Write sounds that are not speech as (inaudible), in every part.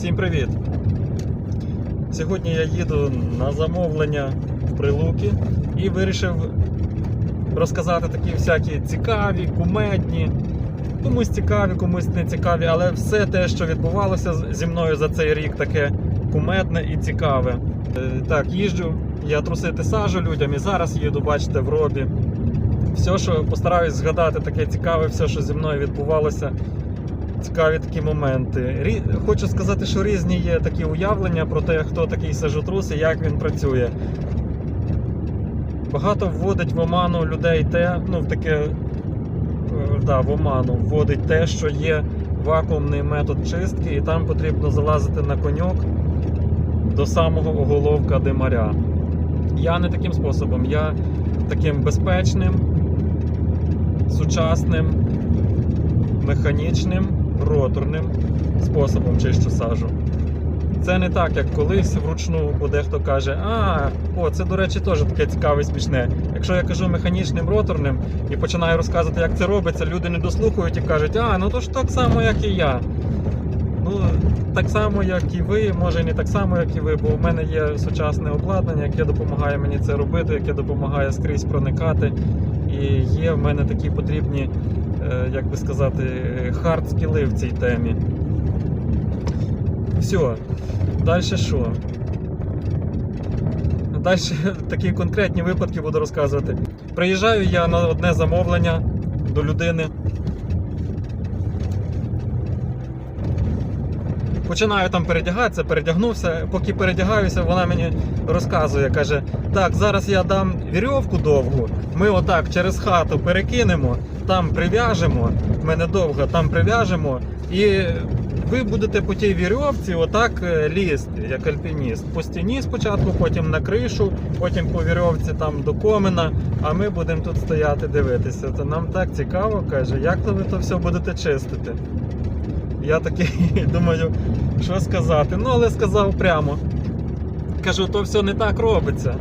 Всім привіт! Сьогодні я їду на замовлення в Прилуки і вирішив розказати такі всякі цікаві, кумедні, комусь цікаві, комусь не цікаві, але все те, що відбувалося зі мною за цей рік, таке кумедне і цікаве. Е, Так, їжджу, я трусити сажу людям і зараз їду, бачите, в робі. Все, що постараюсь згадати, таке цікаве, все, що зі мною відбувалося цікаві такі моменти. Рі... Хочу сказати, що різні є такі уявлення про те, хто такий сажотрус і як він працює. Багато вводить в оману людей те, ну в таке е, да, в оману вводить те, що є вакуумний метод чистки, і там потрібно залазити на коньок до самого оголовка димаря. Я не таким способом, я таким безпечним, сучасним, механічним, роторним способом чищу сажу. Це не так, як колись вручну, бо дехто каже, а, о, це, до речі, теж таке цікаве смішне. Якщо я кажу механічним роторним і починаю розказувати, як це робиться, люди не дослухають і кажуть, а, ну то ж так само, як і я. Ну, так само, як і ви, може і не так само, як і ви, бо в мене є сучасне обладнання, яке допомагає мені це робити, яке допомагає скрізь проникати. І є в мене такі потрібні, як би сказати, хард скіли в цій темі. Все. Далі що? Далі (laughs) такі конкретні випадки буду розказувати. Приїжджаю я на одне замовлення до людини. Починаю там передягатися, передягнувся. Поки передягаюся, вона мені розказує, каже: так, зараз я дам вірьовку довгу, ми отак через хату перекинемо, там прив'яжемо, в мене довго, там прив'яжемо, і ви будете по тій вірьовці отак е, лізти, як альпініст. По стіні спочатку, потім на кришу, потім по вірьовці там до комина, а ми будемо тут стояти дивитися. Це нам так цікаво, каже, як то ви то все будете чистити. Я такий (laughs) думаю, що сказати. Ну, але сказав прямо. Кажу, то все не так робиться.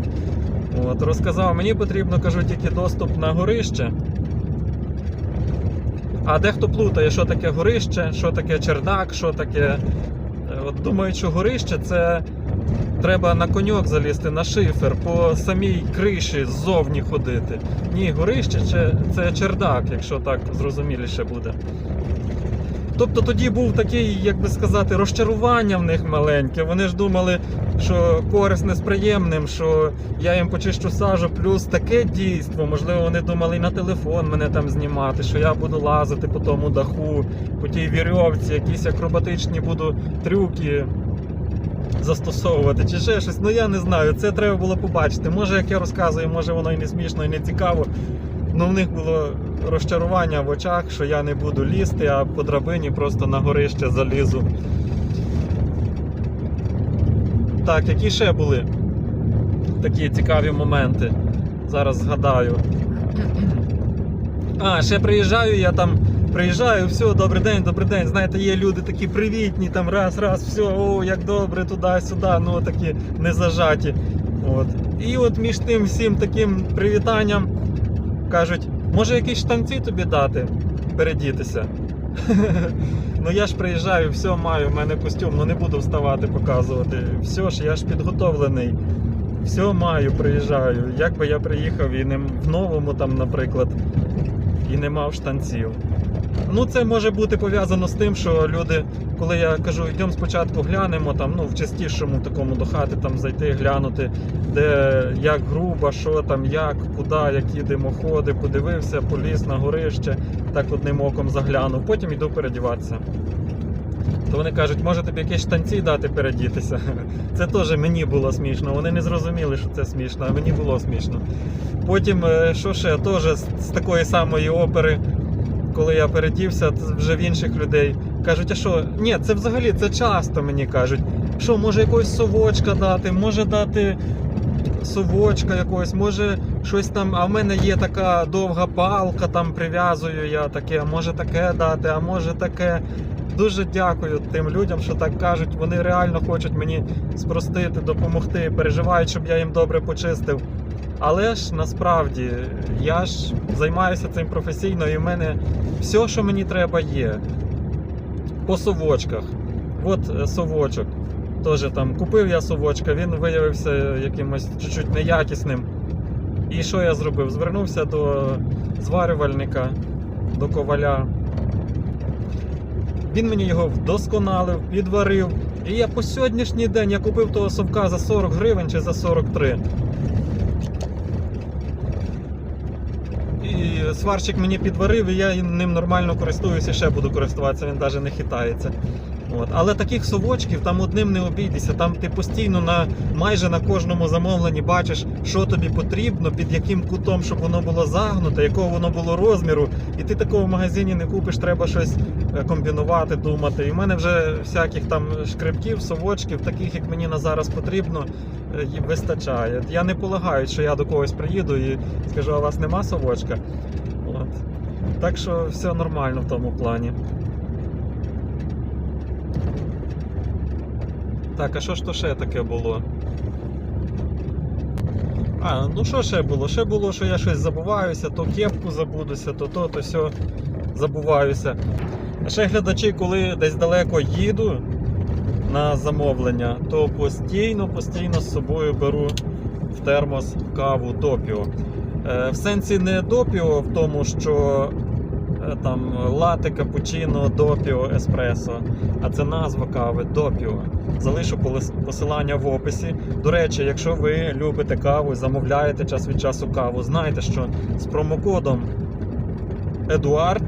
От, розказав, мені потрібно, кажу, тільки доступ на горище. А дехто плутає, що таке горище, що таке чердак, що таке. е, От думають, що горище це треба на коньок залізти на шифер, по самій криші ззовні ходити. Ні, горище це, це чердак, якщо так зрозуміліше буде. Тобто тоді був такий, як би сказати, розчарування в них маленьке. Вони ж думали, що корисне з приємним, що я їм почищу сажу, плюс таке дійство. Можливо, вони думали і на телефон мене там знімати, що я буду лазити по тому даху, по тій вірьовці, якісь акробатичні буду трюки застосовувати чи ще щось. Ну я не знаю. Це треба було побачити. Може, як я розказую, може воно і не смішно, і не цікаво. Ну, в них було розчарування в очах, що я не буду лізти, а по драбині просто на горище залізу. Так, які ще були такі цікаві моменти? Зараз згадаю. А, ще приїжджаю, я там приїжджаю, все, добрий день, добрий день. Знаєте, є люди такі привітні, там раз, раз, все, о, як добре, туди-сюди, ну такі незажаті. От. І от між тим всім таким привітанням кажуть, може якісь штанці тобі дати передітися. (laughs) Ну я ж приїжджаю, все маю, в мене костюм, ну не буду вставати, показувати. Все ж, я ж підготовлений. Все маю, приїжджаю. Як би я приїхав і не в новому там, наприклад, і не мав штанців. Ну, це може бути пов'язано з тим, що люди, коли я кажу, йдемо спочатку глянемо там, ну, в частішому такому до хати там зайти, глянути, де як грубо, що там, як, куди, які димоходи, подивився, поліз на горище, так одним оком заглянув, потім йду передіватися. То вони кажуть, може тобі якісь штанці дати передітися. (laughs) Це теж мені було смішно. Вони не зрозуміли, що це смішно, а мені було смішно. Потім, е, що ще, теж з такої самої опери, коли я передівся, вже в інших людей кажуть, а що? Ні, це взагалі це часто мені кажуть. Що, може якогось совочка дати, може дати совочка якогось, може щось там. А в мене є така довга палка, там прив'язую я таке, а може таке дати, а може таке. Дуже дякую тим людям, що так кажуть. Вони реально хочуть мені спростити, допомогти, переживають, щоб я їм добре почистив. Але ж насправді я ж займаюся цим професійно, і в мене все, що мені треба, є. По совочках, От е, совочок. Теж там купив я совочка, він виявився якимось чуть-чуть неякісним. І що я зробив? Звернувся до зварювальника, до коваля. Він мені його вдосконалив, підварив. І я по сьогоднішній день я купив того совка за 40 гривень чи за 43. І сварщик мені підварив, і я ним нормально користуюся ще буду користуватися, він навіть не хитається. От. Але таких совочків там одним не обійдешся. Там ти постійно на майже на кожному замовленні бачиш, що тобі потрібно, під яким кутом, щоб воно було загнуте, якого воно було розміру. І ти такого в магазині не купиш, треба щось е, комбінувати, думати. І в мене вже всяких там шкребків, совочків, таких як мені на зараз потрібно, е, вистачає. Я не полагаю, що я до когось приїду і скажу, у вас нема совочка. От. Так що все нормально в тому плані. Так, а що ж то ще таке було? А, ну що ще було? Ще було, що я щось забуваюся, то кепку забудуся, то то, то все забуваюся. А ще глядачі, коли десь далеко їду на замовлення, то постійно, постійно з собою беру в термос каву допіо. Е, в сенсі не допіо в тому, що там лате, капучино, допіо, еспресо, а це назва кави допіо. Залишу посилання в описі. До речі, якщо ви любите каву і замовляєте час від часу каву, знайте, що з промокодом Едуард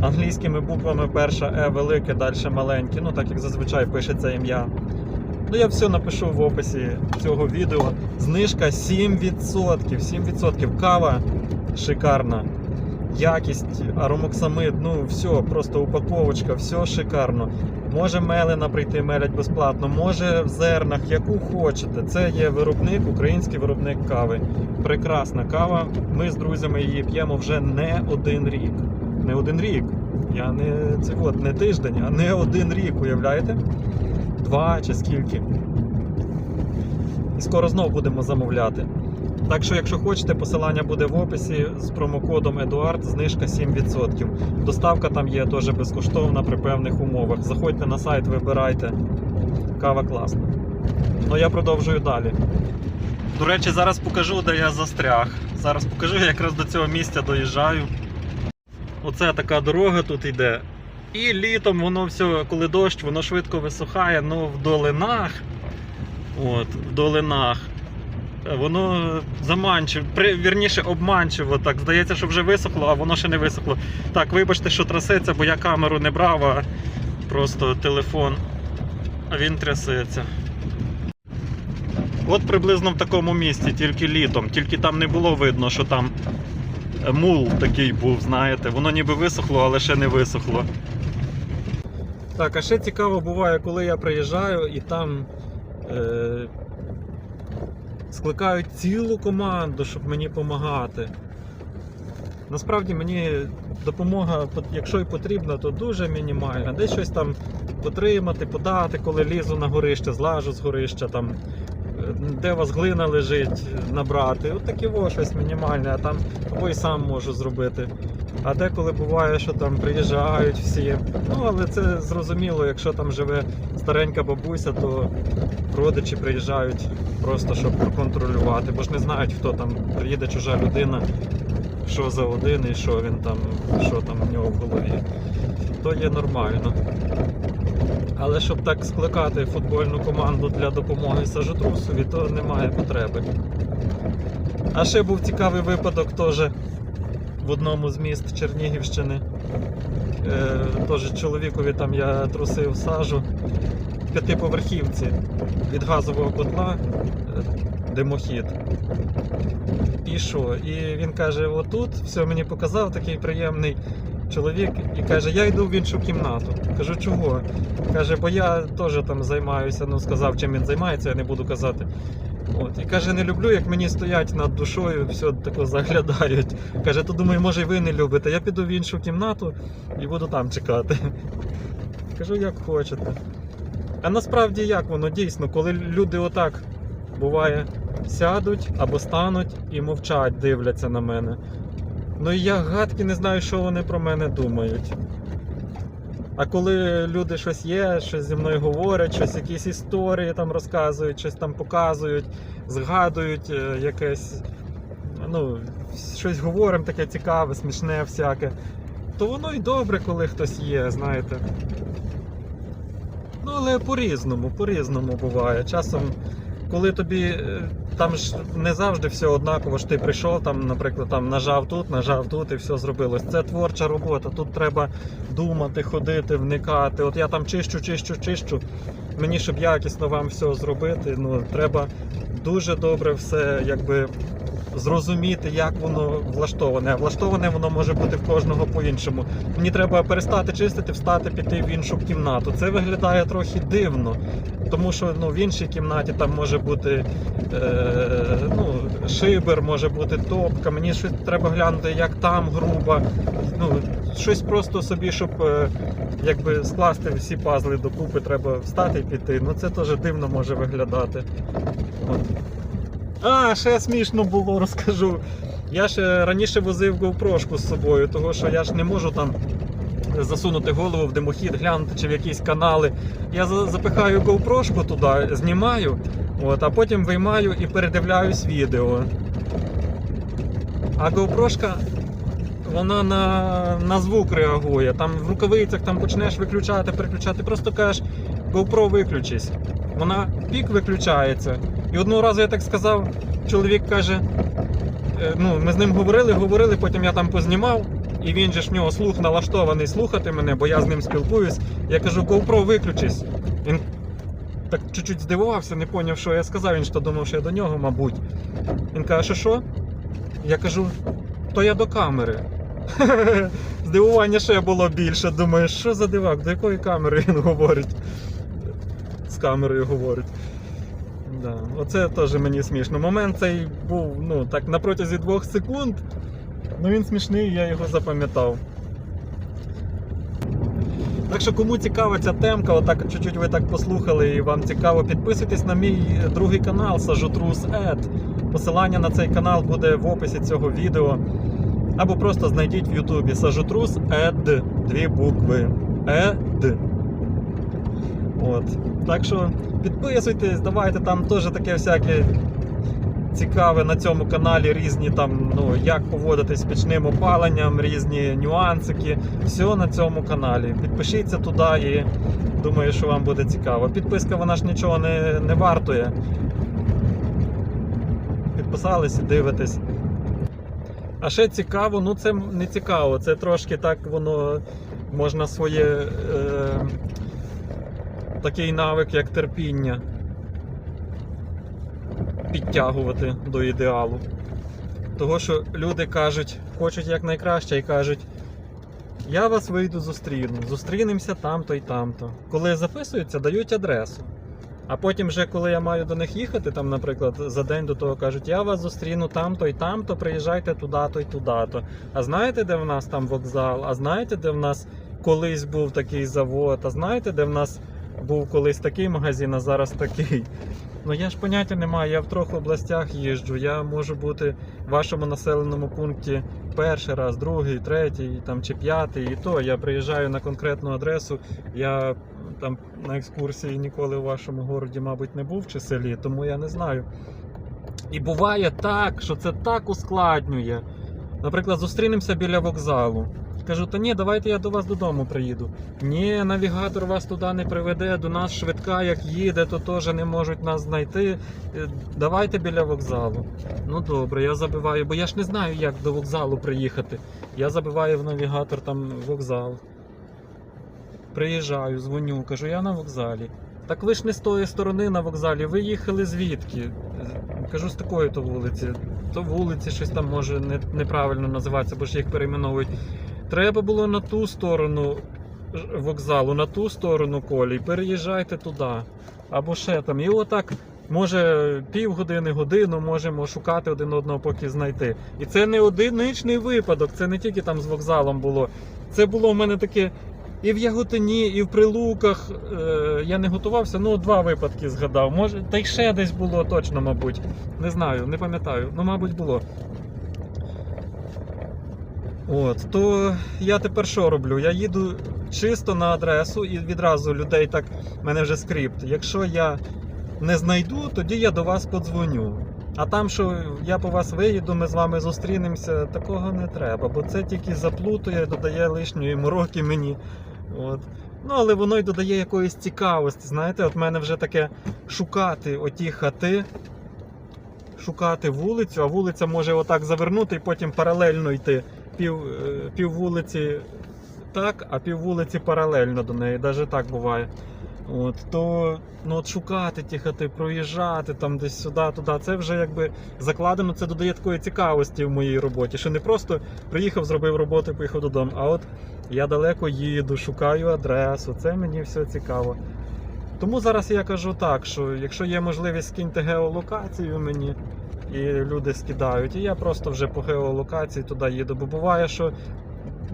англійськими буквами перша Е велике, далі маленьке, ну так як зазвичай пишеться ім'я. Ну я все напишу в описі цього відео. Знижка 7%. 7%. Кава шикарна. Якість, аромоксамид, ну все, просто упаковочка, все шикарно. Може мелена прийти, мелять безплатно, може в зернах, яку хочете. Це є виробник, український виробник кави. Прекрасна кава. Ми з друзями її п'ємо вже не один рік. Не один рік. Я не це от, не тиждень, а не один рік, уявляєте? Два чи скільки. І скоро знов будемо замовляти. Так що, якщо хочете, посилання буде в описі з промокодом Едуард, знижка 7%. Доставка там є теж безкоштовна при певних умовах. Заходьте на сайт, вибирайте. Кава класна. Ну я продовжую далі. До речі, зараз покажу, де я застряг. Зараз покажу, я якраз до цього місця доїжджаю. Оце така дорога тут йде. І літом воно все, коли дощ, воно швидко висухає, ну в долинах. От, в долинах. Воно заманчиво, при, вірніше обманчиво. Так, здається, що вже висохло, а воно ще не висохло. Так, вибачте, що трясеться, бо я камеру не брав, а просто телефон. А він трясеться. От приблизно в такому місці, тільки літом. Тільки там не було видно, що там мул такий був, знаєте. Воно ніби висохло, але ще не висохло. Так, а ще цікаво буває, коли я приїжджаю і там е, скликають цілу команду, щоб мені допомагати. Насправді мені допомога, якщо і потрібна, то дуже мінімальна. Десь щось там потримати, подати, коли лізу на горище, злажу з горища, там, е, де у вас глина лежить, набрати. От таке щось мінімальне, а там або і сам можу зробити. А деколи буває, що там приїжджають всі. Ну, але це зрозуміло, якщо там живе старенька бабуся, то родичі приїжджають просто щоб проконтролювати, бо ж не знають, хто там приїде чужа людина, що за один і що він там, що там в нього в голові. То є нормально. Але щоб так скликати футбольну команду для допомоги Сажотрусові, то немає потреби. А ще був цікавий випадок теж в одному з міст Чернігівщини. Е, теж чоловікові там я трусив сажу в п'ятиповерхівці від газового котла е, димохід. Що? І він каже: отут все мені показав такий приємний чоловік і каже, я йду в іншу кімнату. Кажу, чого? Каже, бо я теж там займаюся, ну сказав, чим він займається, я не буду казати. От. І каже, не люблю, як мені стоять над душою, все тако заглядають. Каже, то думаю, може і ви не любите. Я піду в іншу кімнату і буду там чекати. Кажу, як хочете. А насправді як воно дійсно, коли люди отак буває сядуть або стануть і мовчать, дивляться на мене. Ну і я гадки не знаю, що вони про мене думають. А коли люди щось є, щось зі мною говорять, щось якісь історії там розказують, щось там показують, згадують е, якесь, ну, щось говоримо таке цікаве, смішне всяке, то воно й добре, коли хтось є, знаєте. Ну, але по-різному, по-різному буває. Часом, коли тобі е, там ж не завжди все однаково, що ти прийшов, там, наприклад, там нажав тут, нажав тут і все зробилось. Це творча робота. Тут треба думати, ходити, вникати. От я там чищу, чищу, чищу. Мені, щоб якісно вам все зробити, ну треба дуже добре все якби зрозуміти, як воно влаштоване. А влаштоване воно може бути в кожного по-іншому. Мені треба перестати чистити, встати, піти в іншу кімнату. Це виглядає трохи дивно, тому що ну, в іншій кімнаті там може бути е, ну, шибер, може бути топка. Мені щось треба глянути, як там груба. Ну, щось просто собі, щоб е, якби скласти всі пазли докупи, треба встати і піти. Ну це теж дивно може виглядати. От. А, ще смішно було, розкажу. Я ще раніше возив GoPro з собою, того що я ж не можу там засунути голову в димохід, глянути чи в якісь канали. Я запихаю GoPro туди, знімаю, от, а потім виймаю і передивляюсь відео. А GoPro вона на, на звук реагує. Там в рукавицях там почнеш виключати, переключати, просто кажеш GoPro виключись. Вона пік виключається. І одного разу я так сказав, чоловік каже: е, ну, ми з ним говорили, говорили, потім я там познімав, і він же ж в нього слух налаштований слухати мене, бо я з ним спілкуюсь. Я кажу, GoPro виключись. Він так чуть-чуть здивувався, не зрозумів, що я сказав. Він то думав, що я до нього, мабуть. Він каже, що що? Я кажу, то я до камери. (laughs) Здивування ще було більше. Думаю, що за дивак, до якої камери він говорить? З камерою говорить. Да. Оце теж мені смішно. Момент цей був ну, так, на протязі двох секунд. Ну він смішний, я його запам'ятав. Так що кому цікава ця темка, отак чуть-чуть ви так послухали і вам цікаво, підписуйтесь на мій другий канал Сажутрус Ед. Посилання на цей канал буде в описі цього відео. Або просто знайдіть в Ютубі Сажутрус Ед. Дві букви. Ед. От. Так що підписуйтесь, давайте там теж таке всяке цікаве на цьому каналі різні там, ну, як поводитись з пічним опаленням, різні нюансики. Все на цьому каналі. Підпишіться туди і думаю, що вам буде цікаво. Підписка вона ж нічого не, не вартує. Підписались і дивитесь. А ще цікаво, ну це не цікаво, це трошки так воно можна своє. Е, такий навик, як терпіння, підтягувати до ідеалу. Того, що люди кажуть, хочуть якнайкраще і кажуть, я вас вийду зустріну, зустрінемося там-то і там-то. Коли записуються, дають адресу. А потім, вже коли я маю до них їхати, там, наприклад, за день до того кажуть, я вас зустріну там-то і там-то, приїжджайте туди-то і туди-то. А знаєте, де в нас там вокзал? А знаєте, де в нас колись був такий завод? А знаєте, де в нас був колись такий магазин, а зараз такий. Ну я ж поняття не маю, я в трьох областях їжджу. Я можу бути в вашому населеному пункті перший раз, другий, третій там, чи п'ятий. І то я приїжджаю на конкретну адресу. Я там на екскурсії ніколи в вашому городі, мабуть, не був чи селі, тому я не знаю. І буває так, що це так ускладнює. Наприклад, зустрінемося біля вокзалу. Кажу, та ні, давайте я до вас додому приїду. Ні, навігатор вас туди не приведе, до нас швидка, як їде, то теж не можуть нас знайти. Е, Давайте біля вокзалу. Ну добре, я забиваю, бо я ж не знаю, як до вокзалу приїхати. Я забиваю в навігатор там вокзал. Приїжджаю, дзвоню, кажу, я на вокзалі. Так ви ж не з тої сторони на вокзалі, ви їхали звідки? Кажу, з такої то вулиці. То вулиці щось там може не, неправильно називатися, бо ж їх перейменовують. Треба було на ту сторону вокзалу, на ту сторону колій, переїжджайте туди. Або ще там. І отак, може, півгодини, годину можемо шукати один одного, поки знайти. І це не одиничний випадок, це не тільки там з вокзалом було. Це було в мене таке і в Яготині, і в Прилуках. Е, я не готувався, ну два випадки згадав. Може, та й ще десь було точно, мабуть. Не знаю, не пам'ятаю. Ну, мабуть, було. От, то я тепер що роблю? Я їду чисто на адресу і відразу людей так, в мене вже скрипт. Якщо я не знайду, тоді я до вас подзвоню. А там, що я по вас виїду, ми з вами зустрінемося, такого не треба, бо це тільки заплутує, додає лишньої мороки мені. От. Ну, але воно й додає якоїсь цікавості. Знаєте, от мене вже таке шукати оті хати, шукати вулицю, а вулиця може отак завернути і потім паралельно йти. Пів, е, пів вулиці так, а пів вулиці паралельно до неї. Навіть так буває. От, то ну, от шукати ті хати, проїжджати там десь сюди, туди, це вже якби закладено, це додає такої цікавості в моїй роботі. Що не просто приїхав, зробив роботу поїхав додому. А от я далеко їду, шукаю адресу, це мені все цікаво. Тому зараз я кажу так, що якщо є можливість скиньте геолокацію мені, і люди скидають, і я просто вже по геолокації туди їду. Бо буває, що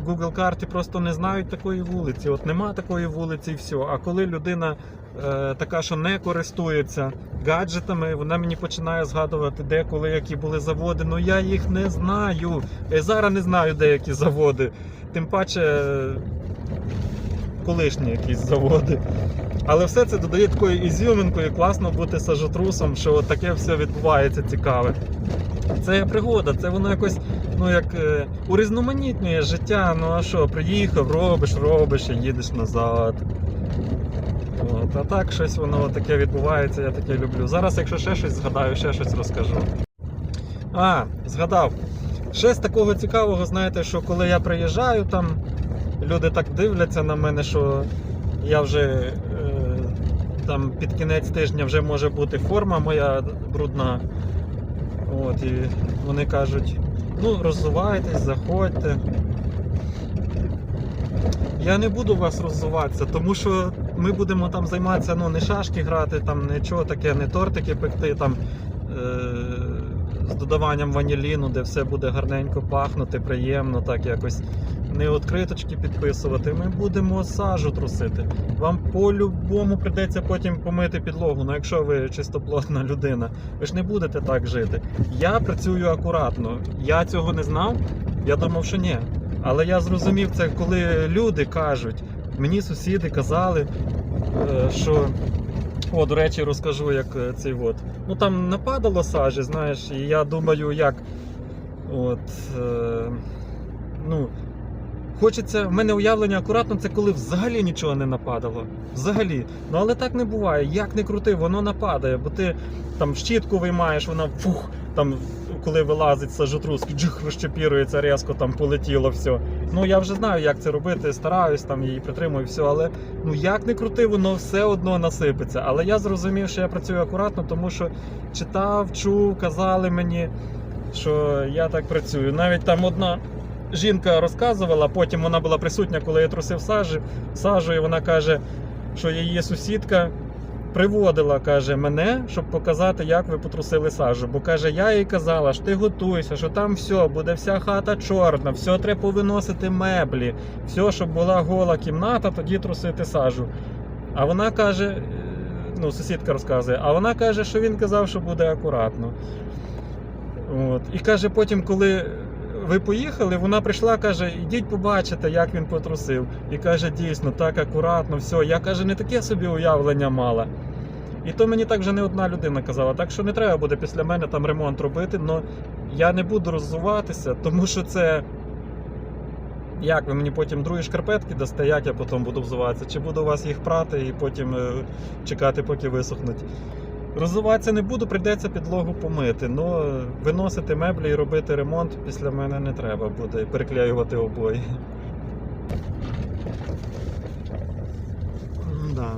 Google карти просто не знають такої вулиці. От нема такої вулиці і все. А коли людина е, така, що не користується гаджетами, вона мені починає згадувати, де коли які були заводи. Ну я їх не знаю. Я зараз не знаю деякі заводи. Тим паче е, колишні якісь заводи. Але все це додає такою ізюминкою, класно бути сажотрусом, що от таке все відбувається цікаве. Це пригода, це воно якось ну як е, урізноманітнює життя. Ну а що, приїхав, робиш, робиш і їдеш назад. От, а так щось воно таке відбувається, я таке люблю. Зараз, якщо ще щось згадаю, ще щось розкажу. А, згадав. З такого цікавого, знаєте, що коли я приїжджаю, там люди так дивляться на мене, що я вже е, там під кінець тижня вже може бути форма моя брудна. От, і вони кажуть, ну роззувайтесь, заходьте. Я не буду вас роззуватися, тому що ми будемо там займатися, ну не шашки грати, там нічого таке, не тортики пекти там е- з додаванням ваніліну, де все буде гарненько пахнути, приємно, так якось не відкриточки підписувати. Ми будемо сажу трусити. Вам по-любому прийдеться потім помити підлогу. Ну якщо ви чистоплотна людина, ви ж не будете так жити. Я працюю акуратно. Я цього не знав. Я думав, що ні. Але я зрозумів це, коли люди кажуть, мені сусіди казали, е, що. О, до речі, розкажу, як е, цей от. Ну там нападало сажі, знаєш, і я думаю, як. От. Е, Хочеться, в мене уявлення акуратно, це коли взагалі нічого не нападало. Взагалі. Ну але так не буває. Як не крути, воно нападає, бо ти там щітку виймаєш, вона фух, там, коли вилазить сажотрус, джих, розчепірується, різко там полетіло все. Ну я вже знаю, як це робити, стараюсь там її притримую, все, але ну як не крути, воно все одно насипеться. Але я зрозумів, що я працюю акуратно, тому що читав, чув, казали мені, що я так працюю. Навіть там одна жінка розказувала, потім вона була присутня, коли я трусив сажу, сажу, і вона каже, що її сусідка приводила, каже, мене, щоб показати, як ви потрусили сажу. Бо каже, я їй казала, що ти готуйся, що там все, буде вся хата чорна, все треба повиносити меблі, все, щоб була гола кімната, тоді трусити сажу. А вона каже, е, ну, сусідка розказує, а вона каже, що він казав, що буде акуратно. От. І каже, потім, коли ви поїхали, вона прийшла, каже, ідіть побачите, як він потрусив. І каже, дійсно, так акуратно, все. Я каже, не таке собі уявлення мала. І то мені так вже не одна людина казала. Так що не треба буде після мене там ремонт робити, але я не буду роззуватися, тому що це. Як ви мені потім другі шкарпетки дасте, як я потім буду взуватися? Чи буду у вас їх прати і потім е, чекати, поки висохнуть? Розвиватися не буду, прийдеться підлогу помити. Ну, виносити меблі і робити ремонт після мене не треба буде переклеювати обої. Да.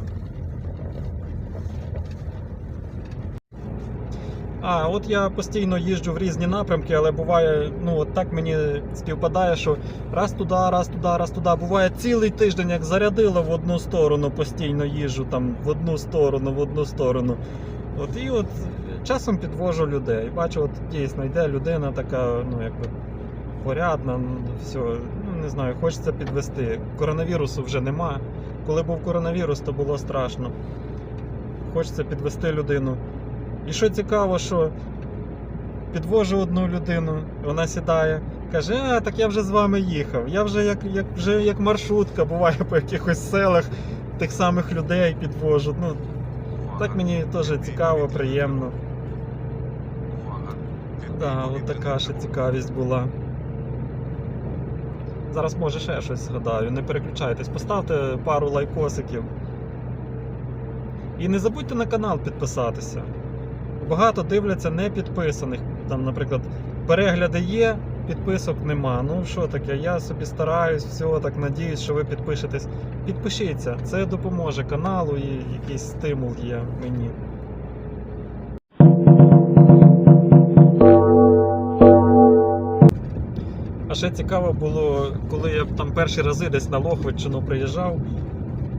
А, от я постійно їжджу в різні напрямки, але буває, ну от так мені співпадає, що раз туди, раз туди, раз туди. Буває цілий тиждень, як зарядило в одну сторону, постійно їжджу там в одну сторону, в одну сторону. От і от часом підвожу людей. Бачу, от дійсно йде людина така, ну якби порядна, ну все, ну не знаю, хочеться підвести. Коронавірусу вже нема. Коли був коронавірус, то було страшно. Хочеться підвести людину. І що цікаво, що підвожу одну людину, вона сідає, Каже, а так я вже з вами їхав. Я вже як, як, вже як маршрутка буває по якихось селах тих самих людей підвожу. Ну, так мені теж цікаво, приємно. Да, от така ще цікавість була. Зараз може ще щось згадаю. Не переключайтесь, поставте пару лайкосиків. І не забудьте на канал підписатися. Багато дивляться не підписаних. Там, наприклад, перегляди є, підписок нема. Ну що таке, я собі стараюсь, все, так надіюсь, що ви підпишетесь. Підпишіться, це допоможе каналу і якийсь стимул є мені. А ще цікаво було, коли я там перші рази десь на Лохвичину приїжджав,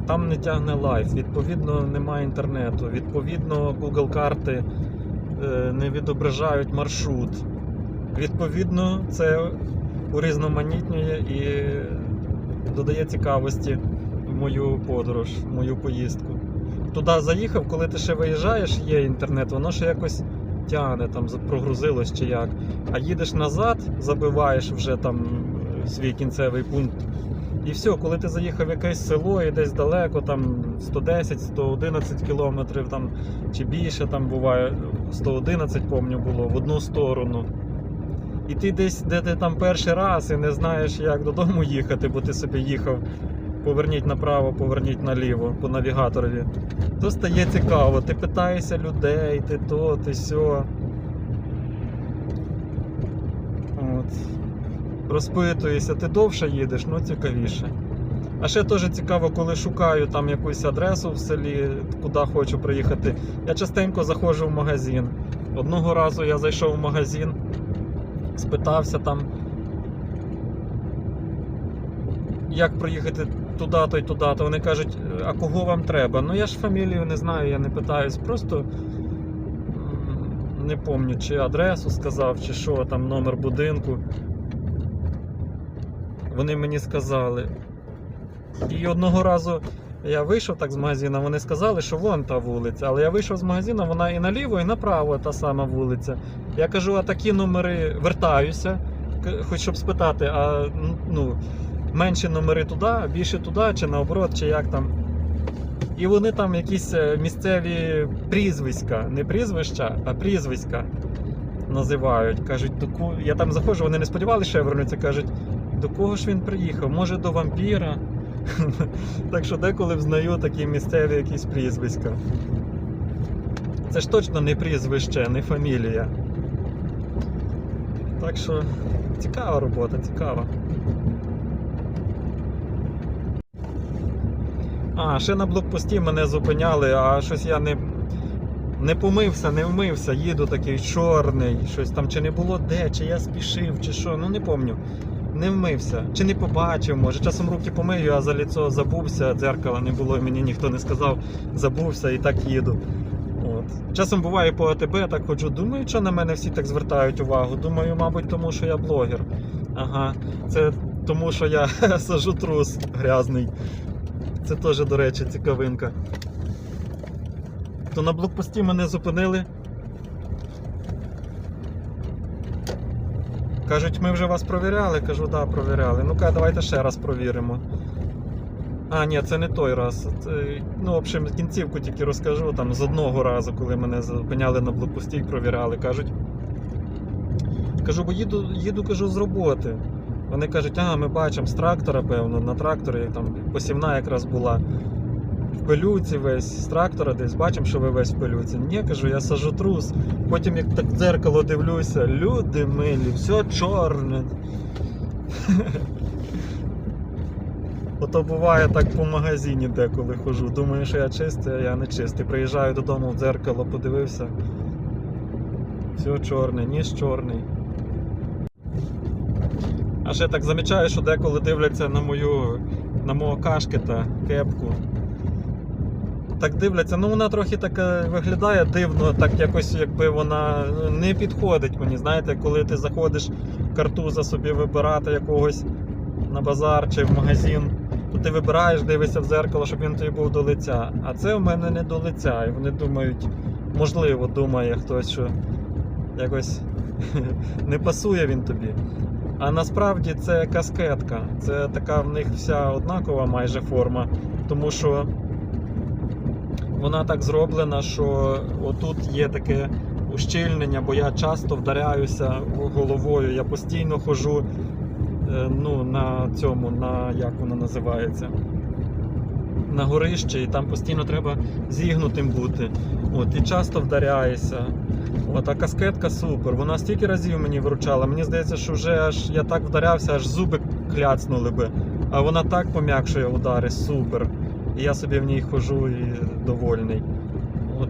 там не тягне лайф, відповідно, немає інтернету, відповідно, Google карти е, не відображають маршрут. Відповідно, це урізноманітнює і додає цікавості в мою подорож, в мою поїздку. Туди заїхав, коли ти ще виїжджаєш, є інтернет, воно ще якось тягне, там прогрузилось чи як. А їдеш назад, забиваєш вже там е, свій кінцевий пункт. І все, коли ти заїхав в якесь село і десь далеко, там 110-111 кілометрів там, чи більше, там буває 111, помню, було в одну сторону. І ти десь, де ти там перший раз і не знаєш, як додому їхати, бо ти собі їхав, поверніть направо, поверніть наліво по навігаторові. То стає цікаво, ти питаєшся людей, ти то, ти сьо. От. Розпитуєшся, ти довше їдеш, ну цікавіше. А ще теж цікаво, коли шукаю там якусь адресу в селі, куди хочу приїхати. Я частенько заходжу в магазин. Одного разу я зайшов в магазин, спитався там, як проїхати туди-то і туди-то. Вони кажуть, а кого вам треба? Ну я ж фамілію не знаю, я не питаюсь, просто не пам'ятаю, чи адресу сказав, чи що, там номер будинку. Вони мені сказали. І одного разу я вийшов так з магазину, вони сказали, що вон та вулиця. Але я вийшов з магазину, вона і наліво, і направо та сама вулиця. Я кажу, а такі номери вертаюся, хоч щоб спитати, а ну, менші номери туди, більше туди, чи наоборот, чи як там. І вони там якісь е, місцеві прізвиська, не прізвища, а прізвиська називають. Кажуть, до ку... я там заходжу, вони не сподівалися, що я вернуться. Кажуть, до кого ж він приїхав? Може до вампіра? (laughs) так що деколи взнаю такі місцеві якісь прізвиська. Це ж точно не прізвище, не фамілія. Так що цікава робота, цікава. А, ще на блокпості мене зупиняли, а щось я не, не помився, не вмився, їду такий чорний, щось там чи не було де, чи я спішив, чи що, ну не пам'ятаю. Не вмився, чи не побачив, може. Часом руки помию, а за ліцо забувся, дзеркала не було, і мені ніхто не сказав, забувся і так їду. От. Часом буває по АТБ, я так ходжу, думаю, що на мене всі так звертають увагу. Думаю, мабуть, тому що я блогер. Ага, це тому, що я (laughs) сажу трус грязний. Це теж, до речі, цікавинка. То на блокпості мене зупинили. Кажуть, ми вже вас провіряли. Кажу, да, провіряли. Ну-ка, давайте ще раз провіримо. А, ні, це не той раз. Це, ну, в общем, кінцівку тільки розкажу. Там з одного разу, коли мене зупиняли на блокпості і провіряли, кажуть. Кажу, бо їду, їду кажу, з роботи. Вони кажуть, ага, ми бачимо з трактора, певно, на тракторі там посівна якраз була. В пилюці весь, з трактора десь бачимо, що ви весь в пилюці. Ні, кажу, я сажу трус. Потім як так в дзеркало дивлюся, люди милі, все чорне. (laughs) Ото буває так по магазині деколи хожу. Думаю, що я чистий, а я не чистий. Приїжджаю додому в дзеркало, подивився. Все чорне, ніж чорний. А ще так замічаю, що деколи дивляться на мою на мого кашкета, кепку. Так дивляться, ну вона трохи так е, виглядає дивно, так якось якби вона ну, не підходить мені. Знаєте, коли ти заходиш картуза собі вибирати якогось на базар чи в магазин, то ти вибираєш, дивишся в зеркало, щоб він тобі був до лиця. А це в мене не до лиця. І вони думають, можливо, думає хтось, що якось (laughs) не пасує він тобі. А насправді це каскетка. Це така в них вся однакова майже форма, тому що вона так зроблена, що отут є таке ущільнення, бо я часто вдаряюся головою. Я постійно ходжу е, ну, на цьому, на як воно називається. На горище, і там постійно треба зігнутим бути. От, і часто вдаряєшся. От, а каскетка супер. Вона стільки разів мені вручала. Мені здається, що вже аж я так вдарявся, аж зуби кляцнули би. А вона так пом'якшує удари, супер. І я собі в ній хожу і довольний. От.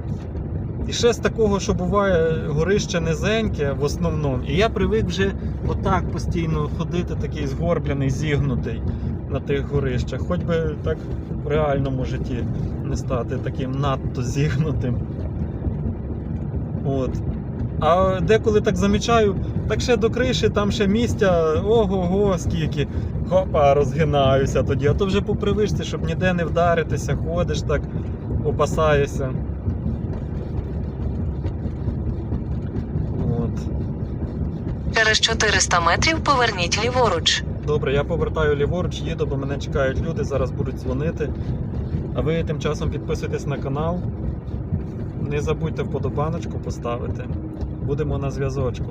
І ще з такого, що буває горище низеньке в основному. І я привик вже отак постійно ходити, такий згорблений, зігнутий на тих горищах. Хоч би так в реальному житті не стати таким надто зігнутим. От. А деколи так замічаю, так ще до криші, там ще місця, ого-го, скільки. Хопа, розгинаюся тоді. А то вже по привичці, щоб ніде не вдаритися, ходиш так, опасаєшся. От. Через 400 метрів поверніть ліворуч. Добре, я повертаю ліворуч, їду, бо мене чекають люди, зараз будуть дзвонити. А ви тим часом підписуйтесь на канал. Не забудьте вподобаночку поставити. Будемо на зв'язочку.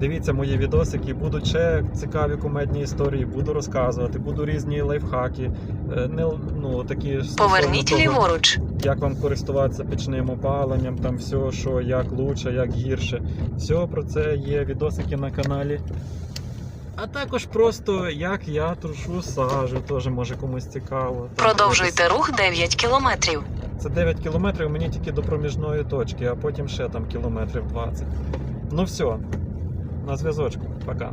Дивіться мої відосики, будуть ще цікаві кумедні історії, буду розказувати, буду різні лайфхаки. е, Не, ну, такі Поверніть того, ліворуч. як вам користуватися пічним опаленням, там все, що як лучше, як гірше. Все про це є відосики на каналі. А також просто як я трушу сажу, теж може комусь цікаво. Продовжуйте рух 9 кілометрів. Це 9 кілометрів мені тільки до проміжної точки, а потім ще там кілометрів 20. Ну все, на зв'язочку, пока.